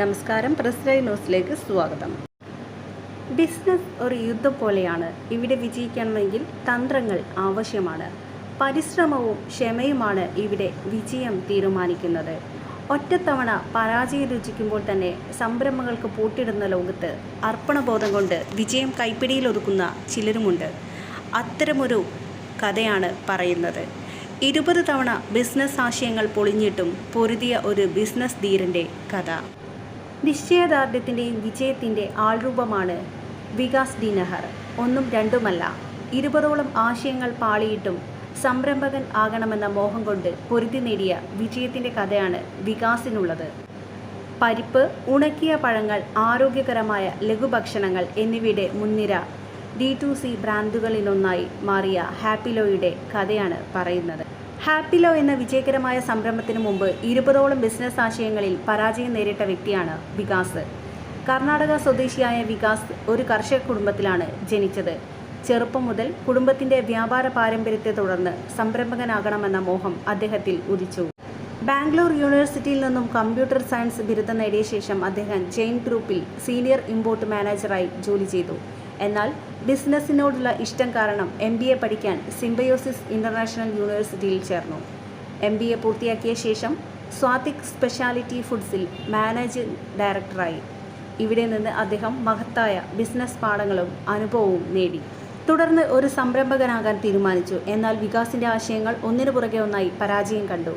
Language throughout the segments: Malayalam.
നമസ്കാരം. പ്രസ്ലൈ ന്യൂസിലേക്ക് സ്വാഗതം. ബിസിനസ് ഒരു യുദ്ധം പോലെയാണ്. ഇവിടെ വിജയിക്കണമെങ്കിൽ തന്ത്രങ്ങൾ ആവശ്യമാണ്. പരിശ്രമവും ക്ഷമയുമാണ് ഇവിടെ വിജയം തീരുമാനിക്കുന്നത്. ഒറ്റത്തവണ പരാജയം രുചിക്കുമ്പോൾ തന്നെ സംരംഭങ്ങൾക്ക് പൂട്ടിടുന്ന ലോകത്ത് അർപ്പണബോധം കൊണ്ട് വിജയം കൈപ്പിടിയിലൊതുക്കുന്ന ചിലരുമുണ്ട്. അത്തരമൊരു കഥയാണ് പറയുന്നത്. ഇരുപത് തവണ ബിസിനസ് ആശയങ്ങൾ പൊളിഞ്ഞിട്ടും പൊരുതിയ ഒരു ബിസിനസ് ധീരന്റെ കഥ. നിശ്ചയദാർഢ്യത്തിന്റെയും വിജയത്തിന്റെ ആൾരൂപമാണ് വികാസ് ഡി ഒന്നും രണ്ടുമല്ല ഇരുപതോളം ആശയങ്ങൾ പാളിയിട്ടും സംരംഭകൻ ആകണമെന്ന മോഹം കൊണ്ട് പൊരുതി നേടിയ വിജയത്തിന്റെ കഥയാണ് വികാസിനുള്ളത്. പരിപ്പ് ഉണക്കിയ പഴങ്ങൾ ആരോഗ്യകരമായ ലഘുഭക്ഷണങ്ങൾ എന്നിവയുടെ മുൻനിര ഡി ടു സി ബ്രാൻഡുകളിലൊന്നായി മാറിയ ഹാപ്പിലോയുടെ കഥയാണ് പറയുന്നത്. ഹാപ്പിലോ എന്ന വിജയകരമായ സംരംഭത്തിന് മുമ്പ് ഇരുപതോളം ബിസിനസ് ആശയങ്ങളിൽ പരാജയം നേരിട്ട വ്യക്തിയാണ് വികാസ്. കർണാടക സ്വദേശിയായ വികാസ് ഒരു കർഷക കുടുംബത്തിലാണ് ജനിച്ചത്. ചെറുപ്പം മുതൽ കുടുംബത്തിന്റെ വ്യാപാര പാരമ്പര്യത്തെ തുടർന്ന് സംരംഭകനാകണമെന്ന മോഹം അദ്ദേഹത്തിൽ ഉദിച്ചു. ബാംഗ്ലൂർ യൂണിവേഴ്സിറ്റിയിൽ നിന്നും കമ്പ്യൂട്ടർ സയൻസ് ബിരുദം നേടിയ ശേഷം അദ്ദേഹം ജെയിൻ ഗ്രൂപ്പിൽ സീനിയർ ഇമ്പോർട്ട് മാനേജറായി ജോലി ചെയ്തു. എന്നാൽ ബിസിനസ്സിനോടുള്ള ഇഷ്ടം കാരണം എം ബി എ പഠിക്കാൻ സിംബയോസിസ് ഇന്റർനാഷണൽ യൂണിവേഴ്സിറ്റിയിൽ ചേർന്നു. എം ബി എ പൂർത്തിയാക്കിയ ശേഷം സ്വാതിക് സ്പെഷ്യാലിറ്റി ഫുഡ്സിൽ മാനേജിംഗ് ഡയറക്ടറായി. ഇവിടെ നിന്ന് അദ്ദേഹം മഹത്തായ ബിസിനസ് പാഠങ്ങളും അനുഭവവും നേടി. തുടർന്ന് ഒരു സംരംഭകനാകാൻ തീരുമാനിച്ചു. എന്നാൽ വികാസിന്റെ ആശയങ്ങൾ ഒന്നിനു പുറകെ ഒന്നായി പരാജയം കണ്ടു.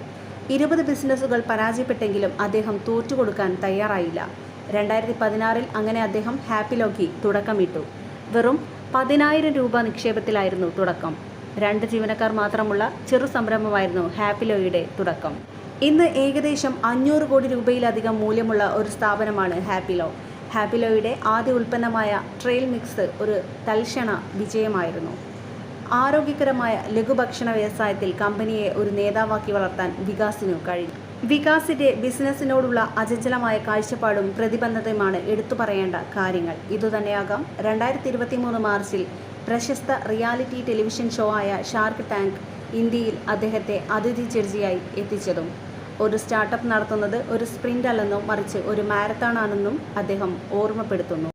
ഇരുപത് ബിസിനസ്സുകൾ പരാജയപ്പെട്ടെങ്കിലും അദ്ദേഹം തോറ്റുകൊടുക്കാൻ തയ്യാറായില്ല. രണ്ടായിരത്തി പതിനാറിൽ അങ്ങനെ അദ്ദേഹം ഹാപ്പിലോക്കി തുടക്കമിട്ടു. വെറും പതിനായിരം രൂപ നിക്ഷേപത്തിലായിരുന്നു തുടക്കം. രണ്ട് ജീവനക്കാർ മാത്രമുള്ള ചെറു സംരംഭമായിരുന്നു ഹാപ്പിലോയുടെ തുടക്കം. ഇന്ന് ഏകദേശം അഞ്ഞൂറ് കോടി രൂപയിലധികം മൂല്യമുള്ള ഒരു സ്ഥാപനമാണ് ഹാപ്പിലോ. ഹാപ്പിലോയുടെ ആദ്യ ഉൽപ്പന്നമായ ട്രെയിൽ മിക്സ് ഒരു തൽക്ഷണ വിജയമായിരുന്നു. ആരോഗ്യകരമായ ലഘുഭക്ഷണ വ്യവസായത്തിൽ കമ്പനിയെ ഒരു നേതാവാക്കി വളർത്താൻ വികാസിനു കഴിഞ്ഞു. വികാസിന്റെ ബിസിനസ്സിനോടുള്ള അചഞ്ചലമായ കാഴ്ചപ്പാടും പ്രതിബദ്ധതയുമാണ് എടുത്തു പറയേണ്ട കാര്യങ്ങൾ. ഇതുതന്നെയാകാം. രണ്ടായിരത്തി ഇരുപത്തി മൂന്ന് മാർച്ചിൽ പ്രശസ്ത റിയാലിറ്റി ടെലിവിഷൻ ഷോ ആയ ഷാർക്ക് ടാങ്ക് ഇന്ത്യയിൽ അദ്ദേഹത്തെ അതിഥി ജഡ്ജിയായി എത്തിച്ചതും. ഒരു സ്റ്റാർട്ടപ്പ് നടത്തുന്നത് ഒരു സ്പ്രിന്റ് അല്ലെന്നും മറിച്ച് ഒരു മാരത്തോൺ ആണെന്നും അദ്ദേഹം ഓർമ്മപ്പെടുത്തുന്നു.